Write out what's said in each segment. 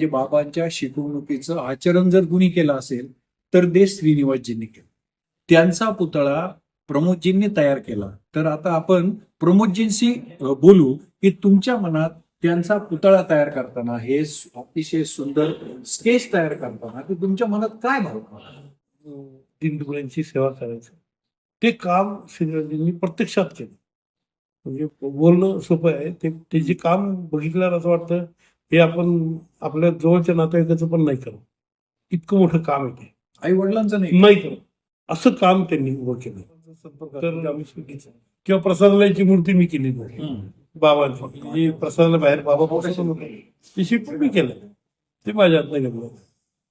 म्हणजे बाबांच्या शिकवणुकीचं आचरण जर कुणी केलं असेल तर ते श्रीनिवासजींनी केलं. त्यांचा पुतळा प्रमोदजींनी तयार केला. तर आता आपण प्रमोदजींशी बोलू की तुमच्या मनात त्यांचा पुतळा तयार करताना हे अतिशय सुंदर स्केच तयार करताना ते तुमच्या मनात काय भाव दिनदुबळ्यांची सेवा करायचं. ते काम श्रीनिवासजींनी प्रत्यक्षात केलं. म्हणजे बोलणं सोपं आहे. ते ते जे काम बघितल्यावर असं वाटतं हे आपण आपल्या जवळच्या नातेवाईकाचं पण नाही करत इतकं मोठं काम आहे ते. आई वडिलांचं नाही. नाही करत असं काम त्यांनी उभं केलं. तर आम्ही शिकायचं. किंवा प्रसादालयाची मूर्ती मी केली नाही. बाबांची. प्रसादाला बाहेर बाबा होते. ती मी केलं. ते माझ्या हातनं घेतलं.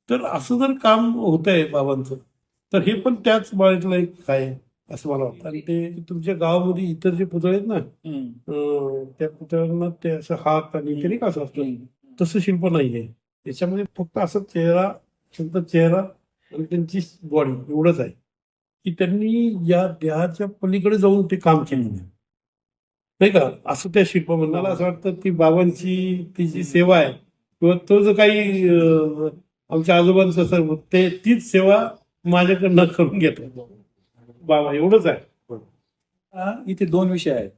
तर असं जर काम होत आहे बाबांचं तर हे पण त्याच बाळेतलं एक काय आहे, असं मला वाटतं. आणि ते तुमच्या गावामध्ये इतर जे पुतळे आहेत ना. अं, त्या पुतळ्यांना ते असं हात आणि ते नाही का असं असतं? तसं शिल्प नाहीये त्याच्यामध्ये फक्त असं चेहरा फक्त चेहरा आणि त्यांची बॉडी एवढंच आहे. की त्यांनी या देहाच्या पलीकडे जाऊन ते काम केलेलं आहे नाही का? असं त्या शिल्प मला असं वाटतं की बाबांची ती जी सेवा आहे किंवा तो जो काही अं, आमच्या आजोबांचं सर्व ते तीच सेवा माझ्याकडनं करून घेतो. बाबा एवढंच आहे. इथे दोन विषय आहेत.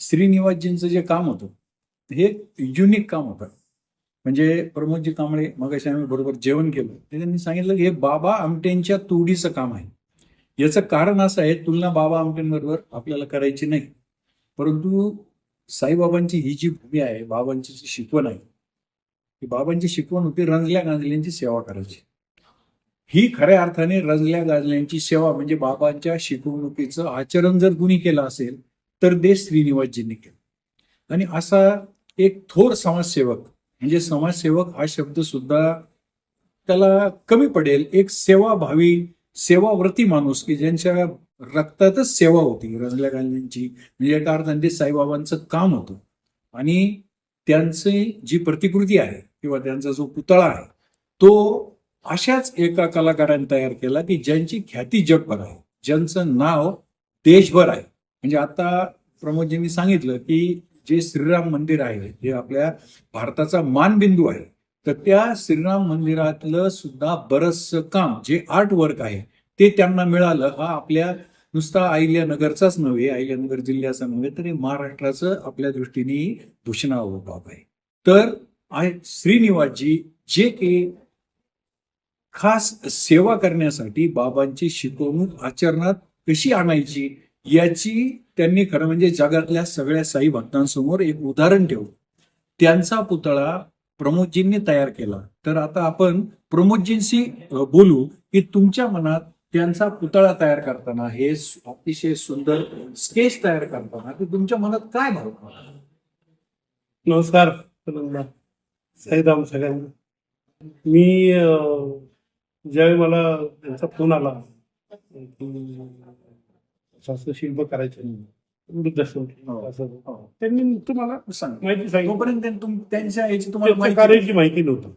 श्रीनिवासजींचं जे काम होतं हे युनिक काम होतं. म्हणजे प्रमोदजी कांबळे मगाशी आम्ही बरोबर जेवण केलं. ते त्यांनी सांगितलं की हे बाबा आमटेंच्या तोडीचं काम आहे. याचं कारण असं आहे तुलना बाबा आमटेंबरोबर आपल्याला करायची नाही. परंतु साईबाबांची ही जी भूमी आहे बाबांची जी शिकवण आहे ही बाबांची शिकवण होती रंजल्या गांजल्यांची सेवा करायची. ही खऱ्या अर्थाने रजल्या गाजल्यांची सेवा म्हणजे बाबांच्या शिकवणुकीचं आचरण जर कुणी केलं असेल तर ते श्रीनिवासजींनी केलं. आणि असा एक थोर समाजसेवक म्हणजे समाजसेवक हा शब्द सुद्धा त्याला कमी पडेल. एक सेवाभावी सेवाव्रती माणूस की ज्यांच्या रक्तातच सेवा होती रजल्या गांधींची म्हणजे एका अर्थाने म्हणजे ते साईबाबांचं काम होतं. आणि त्यांची जी प्रतिकृती आहे किंवा त्यांचा जो पुतळा आहे तो अशाच एका कलाकाराने तयार केला की ज्यांची ख्याती जगभर आहे ज्यांचं नाव देशभर आहे. म्हणजे आता प्रमोदजींनी सांगितलं की जे श्रीराम मंदिर आहे जे आपल्या भारताचा मानबिंदू आहे तर त्या श्रीराम मंदिरातलं सुद्धा बरंचसं काम जे आर्ट वर्क आहे ते त्यांना मिळालं. हा आपल्या नुसता अहिल्यानगरचाच नव्हे अहिल्यानगर जिल्ह्याचा नव्हे तर हे महाराष्ट्राचं आपल्या दृष्टीने भूषणावं बाब आहे. तर श्रीनिवासजी जे की खास सेवा करण्यासाठी बाबांची शिकवणूक आचरणात कशी आणायची याची त्यांनी खरं म्हणजे जगातल्या सगळ्या साई भक्तांसमोर एक उदाहरण ठेवलं. त्यांचा पुतळा प्रमोदजींनी तयार केला. तर आता आपण प्रमोदजींशी बोलू की तुमच्या मनात त्यांचा पुतळा तयार करताना हे अतिशय सुंदर स्केच तयार करताना ते तुमच्या मनात काय भाव नमस्कार पहिल्यांदा साईराम सगळ्यांना. मी ज्यावेळी मला त्यांचा फोन आला शिल्प करायचं. वृद्धाश्रम हो. असं. हो. त्यांनी तुम्हाला सांग. माहिती सांगितली. तोपर्यंत तुम- त्यांच्या याची तुम्हाला त्यांच्या माहिती कार्याची माहिती नव्हती.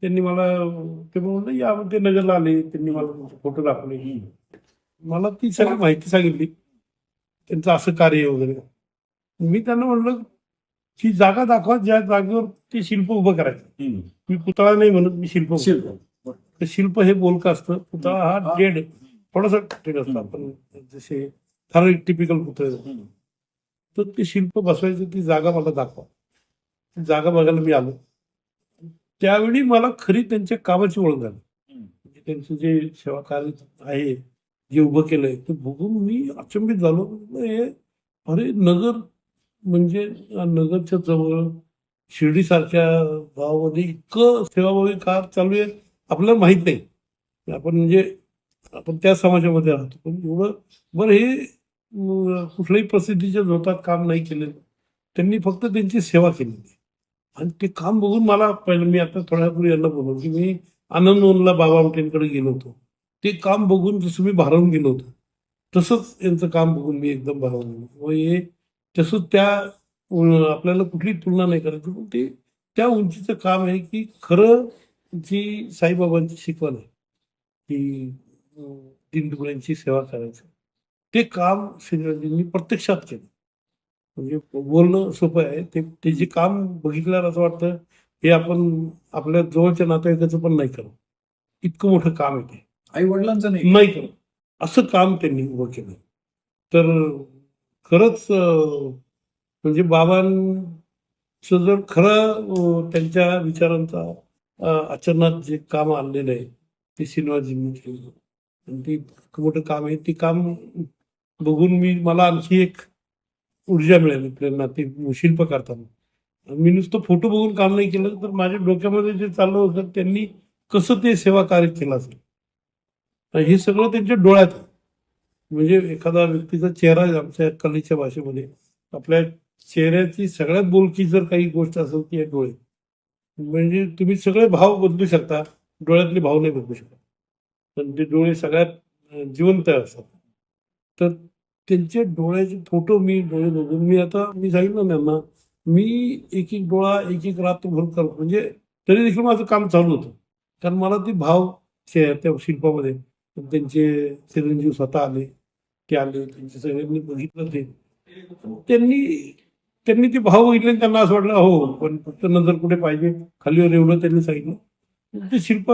त्यांनी मला ते म्हणून या ते नगरला आले. त्यांनी मला फोटो दाखवले. मला ती सगळी माहिती सांगितली. त्यांचं असं कार्य वगैरे. मी त्यांना म्हणलं की जागा दाखवा. ज्या जागेवर ते शिल्प उभं करायचं. हम्म. मी पुतळा नाही म्हणत मी शिल्प. शिल्प. तर शिल्प हे बोलकं असतं पुतळा हा. डेड थोडासा डेड असतो. आपण जसे ठराविक टिपिकल पुतळे. तर ते शिल्प बसवायचं ती जागा मला दाखवा. ती जागा बघायला मी आलो. त्यावेळी मला खरी त्यांच्या कामाची ओळख झाली. म्हणजे त्यांचं जे सेवा कार्य आहे जे उभं केलंय ते बघून मी अचंबित झालो. हे अरे नगर म्हणजे नगरच्या जवळ शिर्डीसारख्या गावामध्ये इतकं सेवाभावी कार चालू आहे. आपल्याला माहीत नाही. आपण म्हणजे आपण त्या समाजामध्ये राहतो. पण एवढं बरं हे कुठल्याही प्रसिद्धीच्या झोतात काम नाही केलेलं. त्यांनी फक्त त्यांची सेवा केलेली. आणि ते काम बघून मला पहिलं मी आता थोड्यापूर्वी यांना बोललो की मी आनंद ओनला बाबा आमटेंकडे गेलो होतो. ते काम बघून जसं मी भारावून गेलो होतो तसंच यांचं काम बघून मी एकदम भारावून गेलो व हे तसंच त्या आपल्याला कुठली तुलना नाही करायची. पण ते त्या उंचीचं काम आहे की खरं जी साईबाबांची शिकवण आहे की दिनदुबळ्यांची सेवा करायचं. ते काम श्रीराजींनी प्रत्यक्षात केलं. म्हणजे बोलणं सोपं आहे ते ते जे काम बघितल्यावर असं वाटतं हे आपण आपल्या जवळच्या नातेवाईकाचं पण नाही करत इतकं मोठं काम आहे ते. आई वडिलांचं नाही. नाही करत असं काम त्यांनी उभं केलं. तर खरंच म्हणजे बाबांचं जर खरं त्यांच्या विचारांचा अचानक जे काम आणलेलं आहे ते श्रीनिवासजींनी केलं. आणि ते इतकं मोठं काम आहे. ते काम बघून मी मला आणखी एक ऊर्जा मिळाली प्रेरणा. ते शिल्प करताना मी नुसतं फोटो बघून काम नाही केलं तर माझ्या डोक्यामध्ये जे चाललं होतं त्यांनी कसं ते सेवा कार्य केलं असेल? हे सगळं त्यांच्या डोळ्यात म्हणजे एखादा व्यक्तीचा चेहरा आमच्या कलेच्या भाषेमध्ये आपल्या चेहऱ्याची सगळ्यात बोलकी जर काही गोष्ट असेल ती डोळे म्हणजे तुम्ही सगळे भाव बदलू शकता डोळ्यातले भाव नाही बदलू शकत. पण ते डोळे सगळ्यात जिवंत असतात. तर त्यांचे डोळ्याचे फोटो मी डोळे बघून मी आता मी सांगितलं ना त्यांना मी एक एक डोळा एक एक रात्रभर करतो म्हणजे तरी देखील माझं काम चालू होतं. कारण मला ते भाव त्या शिल्पामध्ये त्यांचे चिरंजीव स्वतः आले ते आले त्यांचे सगळ्यांनी बघितलं ते. त्यांनी त्यांनी ते भाव बघितले आणि त्यांना असं वाटलं हो पण फक्त नजर कुठे पाहिजे खालीवर एवढं त्यांनी सांगितलं. ते शिल्प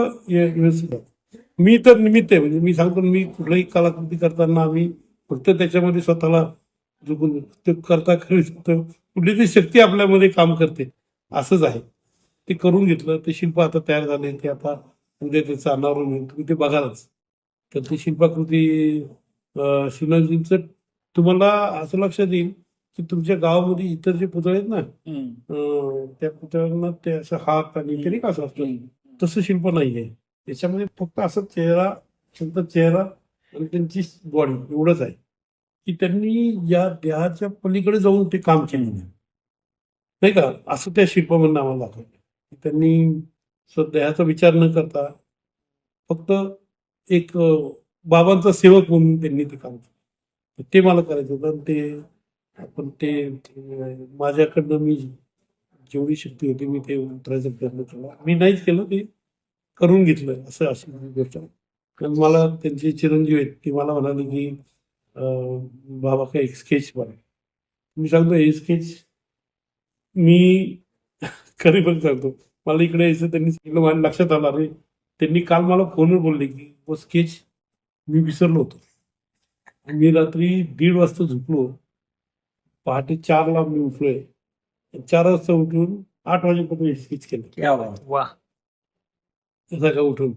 मी तर निमित्त आहे म्हणजे मी सांगतो मी कुठलाही कलाकृती करताना आम्ही फक्त त्याच्यामध्ये स्वतःला झुकून ते करता करू शकतो कुठली ती शक्ती आपल्यामध्ये काम करते असंच आहे. ते करून घेतलं ते शिल्प आता तयार झाले ते आता उद्या त्याचं अनावरण होईल. तुम्ही ते बघालच. तर ती शिल्पाकृती अं, शिवराजींचं तुम्हाला असं लक्षात येईल की तुमच्या गावामध्ये इतर जे पुतळे आहेत ना. अं, त्या पुतळ्यांना ते असं हात आणि ते नाही का असं असतं. तसं शिल्प नाहीये. त्याच्यामध्ये फक्त असं चेहरा फक्त चेहरा आणि त्यांची बॉडी एवढंच आहे. की त्यांनी या देहाच्या पलीकडे जाऊन ते काम केलेलं आहे नाही का? असं त्या शिल्पामधून आम्हाला दाखवलं. की त्यांनी स- देहाचा विचार न करता फक्त एक अं, बाबांचा सेवक म्हणून त्यांनी ते काम केलं. ते मला करायचं होतं आणि ते पण ते माझ्याकडनं मी जेवढी शक्ती होती मी ते उतरायचा प्रयत्न केला. मी नाहीच केलं ते करून घेतलं असं अशी गोष्ट आहे कारण मला त्यांचे चिरंजीव आहेत ते मला म्हणाले की बाबा काय एक स्केच बना मी सांगतो हे स्केच मी खरी पण सांगतो. मला इकडे यायचं त्यांनी सांगितलं माझ्या लक्षात आलं अरे त्यांनी काल मला फोनवर बोलले की वो स्केच मी विसरलो होतो. मी रात्री दीड वाजता झोपलो. पहाटे चारला मी उठलोय. चार वाजता उठून आठ वाजेपर्यंत स्केच केलं. वा सकाळ उठून.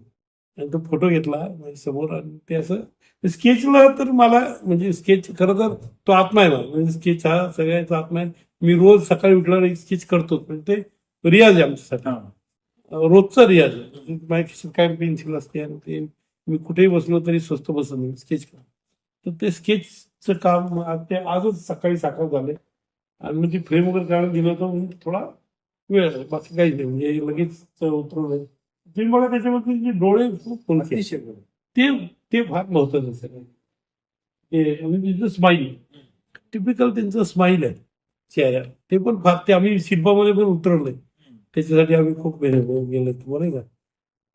आणि तो फोटो घेतला माझ्यासमोर आणि ते असं स्केचला तर मला म्हणजे स्केच खरं तर तो आत्मा आहे माझा म्हणजे स्केच हा सगळ्याचा आत्मा आहे. मी रोज सकाळी उठल्यावर एक स्केच करतोच. म्हणजे ते रियाज आहे आमच्यासाठी. हा. रोजचा रियाज आहे. म्हणजे माझ्या खिशात काय पेन्सिल असते आणि ते मी कुठेही बसलो तरी स्वस्त बसत नाही. स्केच कर तर ते स्केचचं काम ते आजच सकाळी साकार झाले. आणि मग ती फ्रेम वगैरे काढून दिलं होतं म्हणून थोडा वेळ आहे. बाकी काहीच नाही. म्हणजे लगेच उतरवलं तुम्ही बघा त्याच्यामध्ये जे डोळे खूप. ते ते फार महत्वाचं सगळं. ते म्हणजे त्यांचं स्माईल टिपिकल त्यांचं स्माईल आहे. चेहऱ्या ते पण फार ते आम्ही शिल्पामध्ये पण उतरवलंय. त्याच्यासाठी आम्ही खूप मेहनत गेलो तुम्हाला. का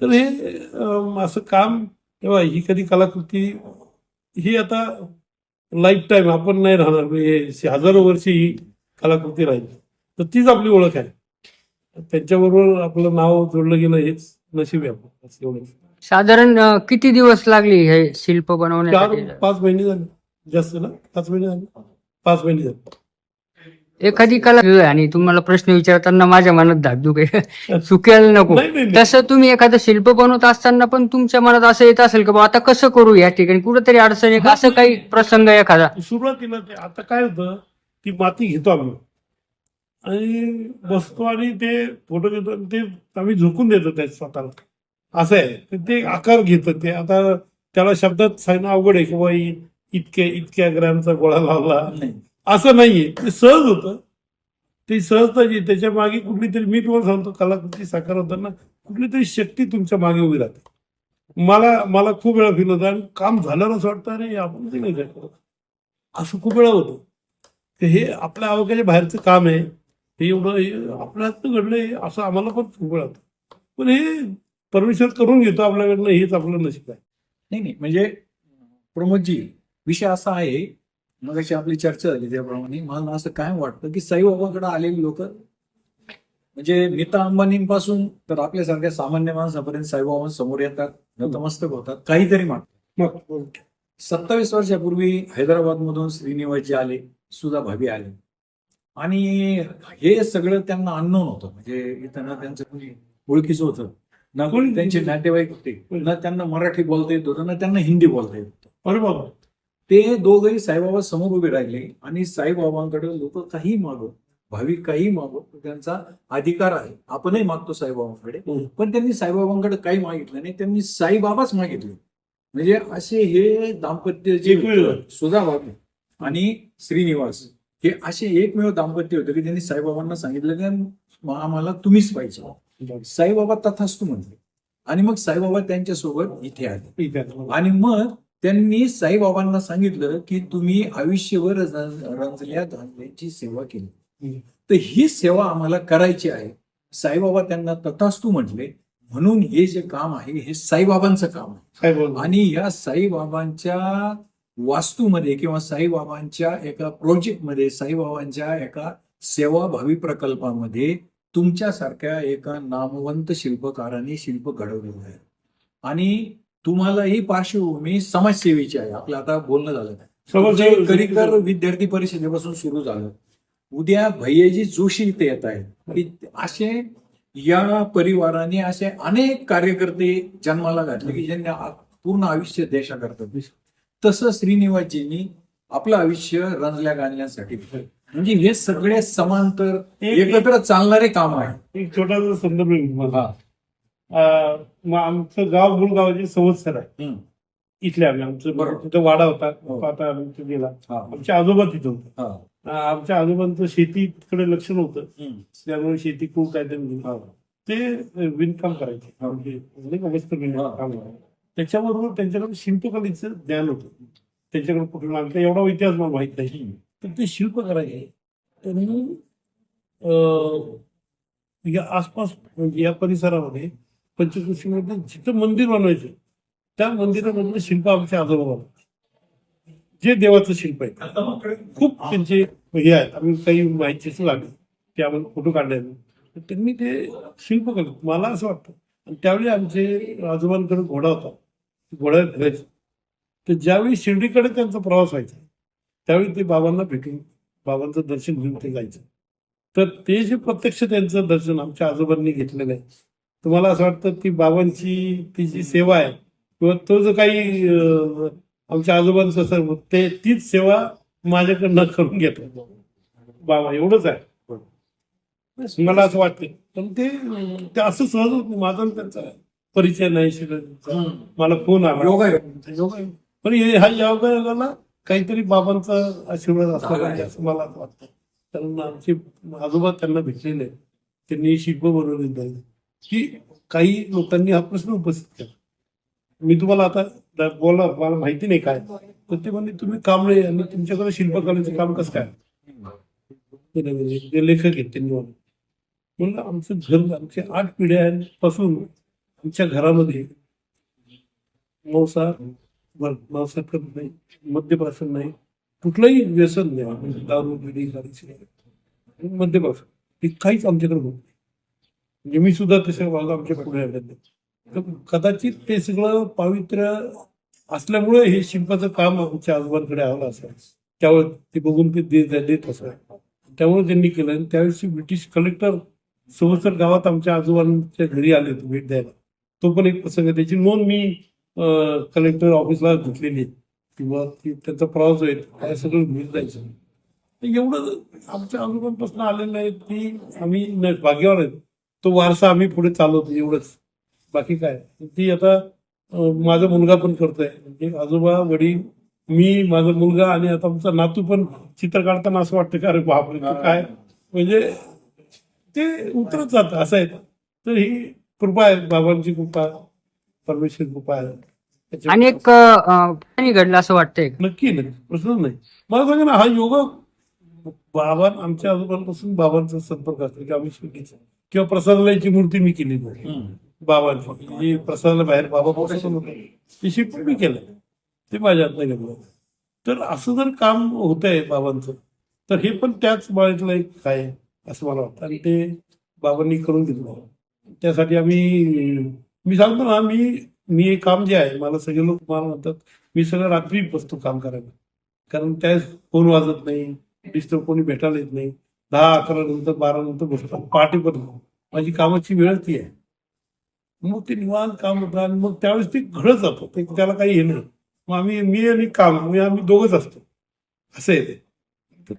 तर हे असं काम तेव्हा ही कधी कलाकृती ही आता लाईफ टाईम आपण नाही राहणार. हे हजारो वर्षी ही कलाकृती राहील. तर तीच आपली ओळख आहे. त्यांच्याबरोबर आपलं नाव जोडलं गेलं हेच नशीब आहे साधारण किती दिवस लागले हे शिल्प चार बनवण्यासाठी पाच महिने झाले. जास्त ना? पाच महिने झाले? पाच महिने झाले. एखादी कला आणि तुम्हाला प्रश्न विचारताना माझ्या मनात धाकधूक आहे. चुकेल नको. नाही नाही नाही. तसं तुम्ही एखादं शिल्प बनवत असताना पण तुमच्या मनात असं येत असेल की बा आता कसं करू या ठिकाणी? कुठेतरी अडचण आहे का? असं काही प्रसंग एखादा. सुरुवातीला ते आता काय होतं ती माती घेतो आम्ही. आणि बसतो आणि ते फोटो घेतो आणि ते आम्ही झुकून देतो त्या स्वतःला. असं आहे. तर ते आकार घेतं. ते आता त्याला शब्दात सांगणं अवघड आहे की बाबा इ- इतके इतक्या ग्रॅमचा गोळा लावला. नाही. असं नाहीये. ते सहज होतं. ते सहजता जी त्याच्यामागे कुठली तरी मी तुम्हाला सांगतो कलाकृती साकार होताना कुठली तरी शक्ती तुमच्या मागे उभी राहते. मला मला खूप वेळा फील होतं आणि काम झालं असं वाटतं अरे आपण ते नाही काय करत असं खूप वेळा होतं. तर हे आपल्या आवाक्याच्या बाहेरचं काम आहे. हे एवढं हे आपल्या हातनं घडलंय असं आम्हाला पण खूप वेळा होतं. पण हे परमेश्वर करून घेतो आपल्याकडनं हेच आपलं नशीब आहे. नाही नाही. म्हणजे प्रमोदजी विषय असा आहे मग अशी आपली चर्चा झाली त्याप्रमाणे. मला असं काय वाटतं की साईबाबाकडे आलेली लोक म्हणजे नीता अंबानींपासून तर आपल्यासारख्या सामान्य माणसापर्यंत साईबाबा समोर येतात नतमस्तक होतात काहीतरी मागतात. मग सत्तावीस वर्षापूर्वी हैदराबादमधून श्रीनिवासजी आले सुधा भाभी आले. आणि हे सगळं त्यांना अननोन होतं. म्हणजे इथं ना त्यांचं कोणी ओळखीचं होतं. ना कोणी त्यांचे नातेवाईक होते. ना त्यांना मराठी बोलता येत होतं ना त्यांना हिंदी बोलता येत होतं. अरे बाबा. ते दोघही साईबाबा समोर उभे राहिले आणि साईबाबांकडे लोक काही मागो भाविक काही मागो त्यांचा अधिकार आहे. आपणही मागतो साईबाबांकडे. पण त्यांनी साईबाबांकडे काही मागितलं नाही. त्यांनी साईबाबाच मागितले. म्हणजे असे हे दाम्पत्य जे सुधा भाभी आणि श्रीनिवास हे असे एकमेव दाम्पत्य होतं की त्यांनी साईबाबांना सांगितलं की आम्हाला तुम्हीच पाहिजे. साईबाबा तथास्तू म्हटले आणि मग साईबाबा त्यांच्यासोबत इथे आले. आणि मग त्यांनी साईबाबांना सांगितलं की तुम्ही आयुष्यभर रंज- रंजल्या धांजल्याची सेवा केली. तर ही सेवा आम्हाला करायची आहे. साईबाबा त्यांना तथास्तू म्हटले म्हणून हे जे काम आहे हे साईबाबांचं काम आहे. आणि या साईबाबांच्या वास्तूमध्ये किंवा साईबाबांच्या एका प्रोजेक्टमध्ये साईबाबांच्या एका सेवाभावी प्रकल्पामध्ये तुमच्यासारख्या एका नामवंत शिल्पकाराने शिल्प घडवलेलं आहे. आणि तुम्हाला ही पार्श्वभूमी समाजसेवेची आहे आपलं आता बोलणं झालं समाजसेवे- करिकर विद्यार्थी परिषदेपासून सुरू झालं उद्या भैयाजी जोशी इथे येत आहेत की असे या परिवाराने असे अनेक कार्यकर्ते जन्माला घातले की ज्यांनी आ- पूर्ण आयुष्य देशाकरता. तसं श्रीनिवासजींनी आपलं आयुष्य रंजल्या गाणण्यासाठी दिलं. म्हणजे हे सगळे समांतर एकत्र चालणारे काम आहे एक छोटासा संदर्भ आहे माझा. अं, मग आमचं गाव मूळगावाचे संवत्सर आहे. इथले आम्ही आमचं बरोबर. तिथं वाडा होता हो. आता आम्ही तिथे गेला हा. आमचे आजोबा तिथं होते आमच्या आजोबांचं शेतीकडे लक्ष नव्हतं. त्यामुळे शेती खूप गेली. हा. ते विणकाम करायचे हा. म्हणजे नाही का वस्त्र विणकाम. काम करायचे. त्याच्याबरोबर त्यांच्याकडे शिल्पकलेचं ज्ञान होतं त्यांच्याकडे कुठून आमचा एवढा इतिहास मला माहीत नाही. तर ते शिल्प करायचे त्यांनी अं, या आसपास म्हणजे या परिसरामध्ये पंचकृषीमध्ये जिथं मंदिर बनवायचं. त्या मंदिरामधलं शिल्प आमच्या आजोबा बनवतात. जे देवाचं शिल्प आहे. खूप त्यांचे हे आहेत. आम्ही काही माहितीच लागली ते आम्हाला फोटो काढले त्यांनी ते शिल्प केलं. मला असं वाटतं. आणि त्यावेळी आमचे आजोबांकडे घोडा होता. घोड्यात फिरायचं. तर ज्यावेळी शिर्डीकडे त्यांचा प्रवास व्हायचा त्यावेळी ते बाबांना भेटून बाबांचं दर्शन घेऊन ते जायचं. तर ते जे प्रत्यक्ष त्यांचं दर्शन आमच्या आजोबांनी घेतलेलं आहे तर मला असं वाटतं की बाबांची ती जी सेवा आहे किंवा तो जो काही आमच्या आजोबांचं सर्व ते तीच सेवा माझ्याकडनं करून घेतो. बाबा एवढंच आहे. मला असं वाटतं पण ते ते असं सहज होत नाही. माझा त्यांचा परिचय नाही शिकत मला फोन आला. पण हे- ह्या योगायोगाला काहीतरी बाबांचा आशीर्वाद असला पाहिजे. असं मला वाटतं कारण आमचे आजोबा त्यांना भेटलेले. त्यांनी शिल्प बनवलेलं आहे की काही लोकांनी हा प्रश्न उपस्थित केला. मी तुम्हाला आता बोला मला माहिती नाही काय तर ते म्हणजे तुम्ही कांबळे आणि तुमच्याकडे शिल्पकलेचं काम कसं काय? ते नाही ते लेखक आहेत त्यांनी म्हणलं आमचं घर आमच्या आठ पिढ्यांपासून आमच्या घरामध्ये मांसाहार मांसाहार करत नाही मद्यपासन नाही कुठलंही व्यसन नाही म्हणजे दारू बिडी गाडी मद्यपासन हे काहीच आमच्याकडे होत नाही. म्हणजे मी सुद्धा तसे वाघ आमच्या पुढे आले तर कदाचित ते सगळं पावित्र्य असल्यामुळे हे शिंपाचं काम आमच्या आजोबांकडे आलं असं त्यावेळी ते बघून ते देत असं त्यामुळे त्यांनी केलं आणि त्यावेळी ब्रिटिश कलेक्टर संवत्सर गावात आमच्या आजोबांच्या घरी आले होते भेट द्यायला. तो पण एक प्रसंग त्याची नोंद मी कलेक्टर ऑफिसला घेतलेली किंवा त्यांचा प्रवास होईल काय सगळं घेऊन जायचं. एवढं आमच्या आजोबांपासून आलेलं आहे की आम्ही न- भाग्यवान आहेत. तो वारसा आम्ही पुढे चालवतो एवढंच. बाकी काय? ती आता माझा मुलगा पण करतोय. म्हणजे आजोबा वडील मी माझा मुलगा आणि आता आमचा नातू पण चित्र काढताना असं वाटतं की अरे बापरे काय? म्हणजे ते उतरत जात असं आहे. तर ही कृपा आहे बाबांची कृपा परमेश्वर कृपा आहे. आणि एक घडलं असं वाटतंय नक्की नक्की. प्रश्न नाही. मला सांगा ना हा योगा बाबा आमच्या आजोबांपासून बाबांचा संपर्क असतो की आम्ही शिर्डीचा किंवा प्रसादालयाची मूर्ती मी केली. बाबांची. जी प्रसादाला बाहेर बाबा बसवून होते. ती मी केलं. ते माझ्या हातनं घेतलं. तर असं जर काम होत आहे बाबांचं तर हे पण त्याच बाळीतलं एक काय असं मला वाटतं. आणि ते बाबांनी करून दिलं त्यासाठी आम्ही मी सांगतो ना मी मी हे काम जे आहे मला सगळे लोक मला म्हणतात मी सगळं रात्री बसतो काम करायला. कारण त्यावेळेस फोन वाजत नाही डिस्टर्ब कोणी भेटायला येत नाही. दहा अकरा नंतर बारा नंतर बसतो. पहाटे पण माझी कामाची वेळ ती आहे. मग ते निवांत काम होतं आणि मग त्यावेळेस ते घडत जातं. ते त्याला काही हे नाही. मग आम्ही मी आणि काम मी आम्ही दोघंच असतो. असं आहे ते.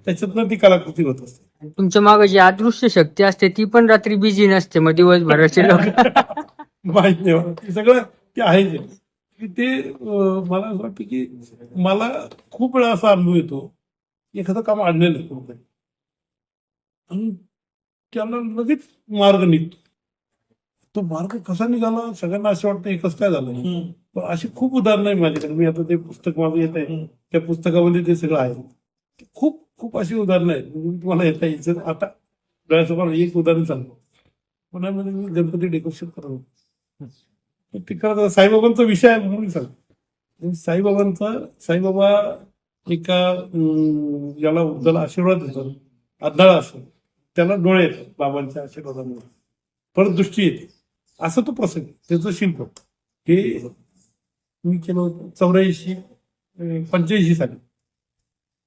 त्याच्यातनं ती कलाकृती होत असते. तुमच्या मागे जी अदृश्य शक्ती असते ती पण रात्री बिझी नसते मग दिवसभराचे लोक. माहीत. ते सगळं ते आहे. की ते मला असं वाटतं की मला खूप वेळा असा अनुभव येतो एखादं काम आणलेलं कुठेतरी आणि त्याला लगेच मार्ग निघतो. तो मार्ग कसा निघाला? सगळ्यांना असं वाटतं कसं काय झालं? पण अशी खूप उदाहरणं आहे माझ्याकडे. मी आता ते पुस्तक माझं येत आहे. त्या पुस्तकामध्ये ते सगळं आहे. खूप खूप अशी उदाहरणं आहेत. म्हणजे तुम्हाला येता येईल आता डोळ्यासमोर एक उदाहरण सांगतो. पुण्यामध्ये मी गणपती डेकोरेशन करत होतो. ते करत. साईबाबांचा विषय आहे म्हणून मी सांगतो. आणि साईबाबांचा साईबाबा एका याला ज्याला आशीर्वाद देतात. आदळा असतो त्याला डोळे येतात बाबांच्या आशीर्वादामुळे. परत दृष्टी येते. असं तो प्रसंग. त्याचं शिल्प हे मी केलं होतं चौऱ्याऐंशी पंच्याऐंशी साली.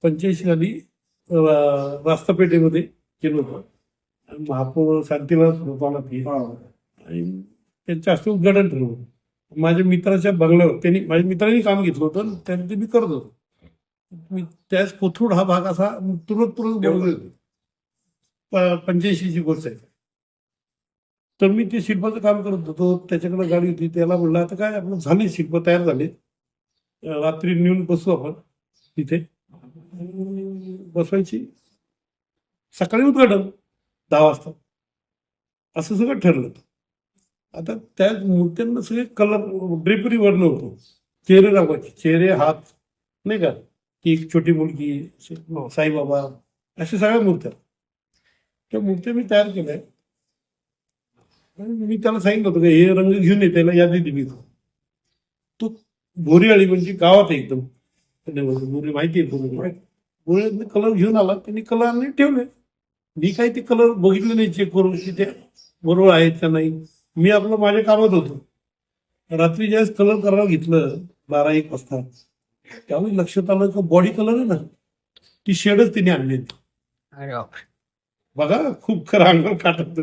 पंच्याऐंशी साली रास्तापेठेमध्ये केलं होतं. महापौर शांतीलाल रुपाला आणि त्यांच्या हस्ते उद्घाटन ठरलं होतं. माझ्या मित्राच्या बंगल्यावर त्यांनी माझ्या मित्रांनी काम घेतलं होतं त्यांनी ते मी करत होतो. मी त्याच कोथरूड हा भाग असा तुरंत तुरंत पंच्याऐंशीची गोष्ट आहे. तर मी ते शिल्पाचं काम करत होतो. त्याच्याकडे गाडी होती. त्याला म्हणलं आता काय आपलं झाले शिल्प तयार झाले. रात्री नेऊन बसू आपण तिथे बसवायची. सकाळी उद्घाटन दहा वाजता. असं सगळं ठरलं. आता त्या मूर्त्यांना सगळे कलर ड्रेपरी वर्ण होतो. चेहरे दाखवायचे. चेहरे हात नाही का? ती एक छोटी मुलगी साईबाबा अशा सगळ्या मूर्त्या. त्या मूर्त्या मी तयार केल्या. आणि मी त्याला सांगितलं होतं की हे रंग घेऊन ये त्याला यादी दिली तो भोरीआळी म्हणजे गावात आहे एकदम. पुण्यामध्ये बोरी माहिती आहे बोरी बोरीतले कलर घेऊन आला त्यांनी कलर आणले ठेवले. मी काही ते कलर बघितले नाही चेक करून की ते बरोबर आहेत का नाही. मी आपलं माझ्या कामात होतो. रात्री ज्यावेळेस कलर करायला घेतलं बारा एक वाजता त्यावेळी लक्षात आलं का बॉडी कलर आहे ना. ती शेडच तिने आणली. बघा खूप खरं अंगावर काटत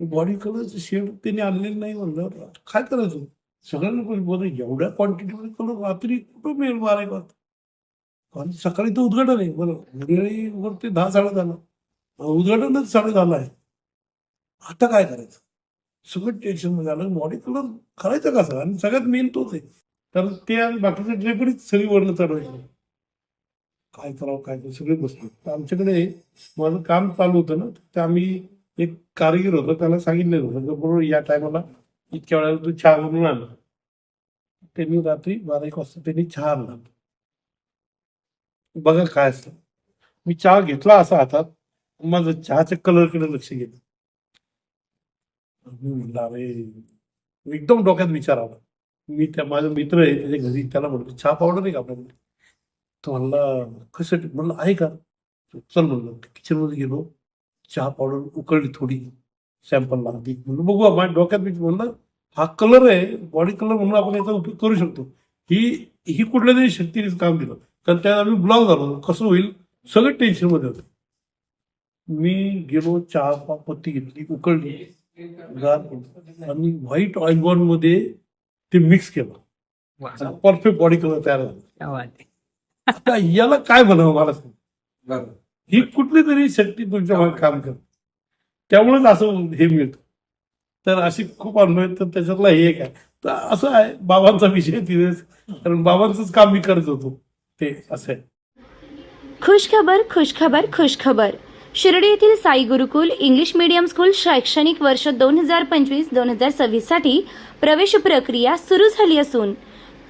बॉडी कलरचं शेड त्यांनी आणलेलं नाही म्हणलं काय करायचं? सगळ्यांना पण बोल एवढ्या क्वांटिटीमध्ये कलर रात्री कुठं मिळेल मारायला कारण सकाळी तर उद्घाटन आहे. बरं वर ते दहा साडे झालं. उद्घाटनच साडे झालं आहे. आता काय करायचं? सगळं टेन्शन झालं बॉडी कलर करायचं कसं आणि सगळ्यात मेन तोच आहे. कारण ते आणि बाकीचं ड्रेपरीच सगळी वर्ण आहे काय करावं काय करावं सगळे बसले तर आमच्याकडे माझं काम चालू होतं ना तर आम्ही एक कारागीर होतो त्याला सांगितलेलं होतं की बरोबर या टायमाला इतक्या वेळेला तू चहा बनवून आण. त्यांनी रात्री बारा एक वाजता त्यांनी चहा आणला. बघा काय असतं. मी चहा घेतला असा हातात माझं चहाच्या कलरकडे लक्ष गेलं. मी म्हणलं अरे. एकदम डोक्यात विचार आला. मी त्या माझा मित्र आहे त्याच्या घरी त्याला म्हणतो चहा पावडर आहे का आपल्याकडे? तो म्हणला कसं म्हणलं आहे का? चल म्हणलं किचनमध्ये गेलो चहा पावडर उकळली थोडी सॅम्पल लागली म्हणलं बघू माझ्या डोक्यात मी म्हणलं हा कलर आहे बॉडी कलर म्हणून आपण याचा उपयोग करू शकतो. ही ही कुठल्या तरी शक्तीने काम दिलं कारण त्यात आम्ही ब्लॉक झालो कसं होईल? सगळं टेन्शनमध्ये होतं. मी गेलो चहा पत्ती घेतली उकळली आणि व्हाईट ऑइलमध्ये ते मिक्स केलं. परफेक्ट बॉडी कलर तयार झाला. आता याला काय म्हणावं मला सांग. ही कुठली तरी शक्ती तुमच्या मागे काम करते. त्यामुळेच असं हे मिळतं. तर अशी खूप अनुभव आहेत तर त्याच्यातला हे एक आहे. तर असं आहे बाबांचा विषय तिथे. कारण बाबांचंच काम मी करत होतो. ते असं आहे. खुशखबर खुशखबर खुशखबर. शिर्डी येथील Sai Gurukul English medium school शैक्षणिक वर्ष दोन हजार पंचवीस दोन हजार सव्वीससाठी प्रवेश प्रक्रिया सुरू झाली असून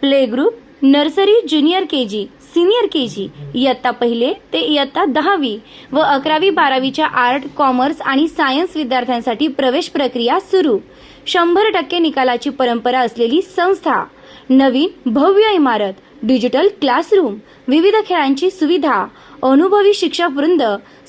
play group nursery junior K G senior K G इयत्ता पहिले ते इयत्ता दहावी व अकरावी बारावीच्या आर्ट कॉमर्स आणि सायन्स विद्यार्थ्यांसाठी प्रवेश प्रक्रिया सुरू. शंभर टक्के निकालाची परंपरा असलेली संस्था नवीन भव्य इमारत डिजिटल क्लासरूम विविध खेळांची सुविधा अनुभवी शिक्षक वृंद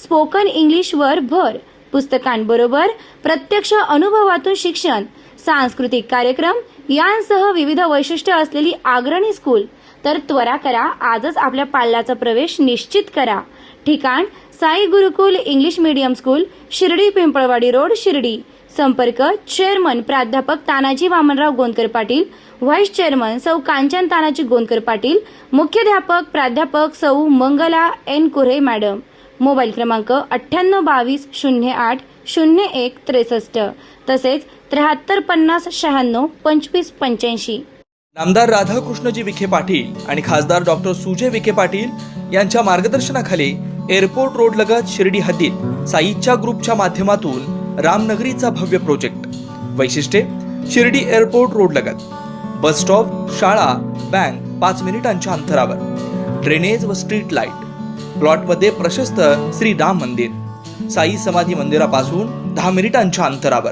स्पोकन इंग्लिशवर भर पुस्तकांबरोबर प्रत्यक्ष अनुभवातून शिक्षण सांस्कृतिक कार्यक्रम यांसह विविध वैशिष्ट्य असलेली अग्रणी स्कूल तर त्वरा करा आजच आपल्या पाल्याचा प्रवेश निश्चित करा. ठिकाण Sai Gurukul English medium school Shirdi Pimpalwadi road Shirdi. संपर्क चेअरमन प्राध्यापक तानाजी वामनराव गोंदकर पाटील व्हाईस चेअरमन सौ कांचन तानाजी गोंदकर पाटील मुख्याध्यापक प्राध्यापक सौ Mangala N Kure madam mobile क्रमांक अठ्ठ्याण्णव बावीस शून्य आठ शून्य एक त्रेसष्ट. तसेच त्र्याहत्तर पन्नास शहाण्णव पंचवीस पंच्याऐंशी. नामदार राधाकृष्णजी विखे पाटील आणि खासदार डॉक्टर सुजय विखे पाटील यांच्या मार्गदर्शनाखाली एअरपोर्ट रोड लगत शिर्डी हद्दीत साईच्या ग्रुपच्या माध्यमातून रामनगरीचा भव्य प्रोजेक्ट. वैशिष्ट्ये शिर्डी एअरपोर्ट रोड लगत. बस स्टॉप शाळा बँक पाच मिनिटांच्या अंतरावर. ड्रेनेज व स्ट्रीट लाइट. प्लॉटमध्ये प्रशस्त श्री राम मंदिर. साई समाधी मंदिरापासून दहा मिनिटांच्या अंतरावर.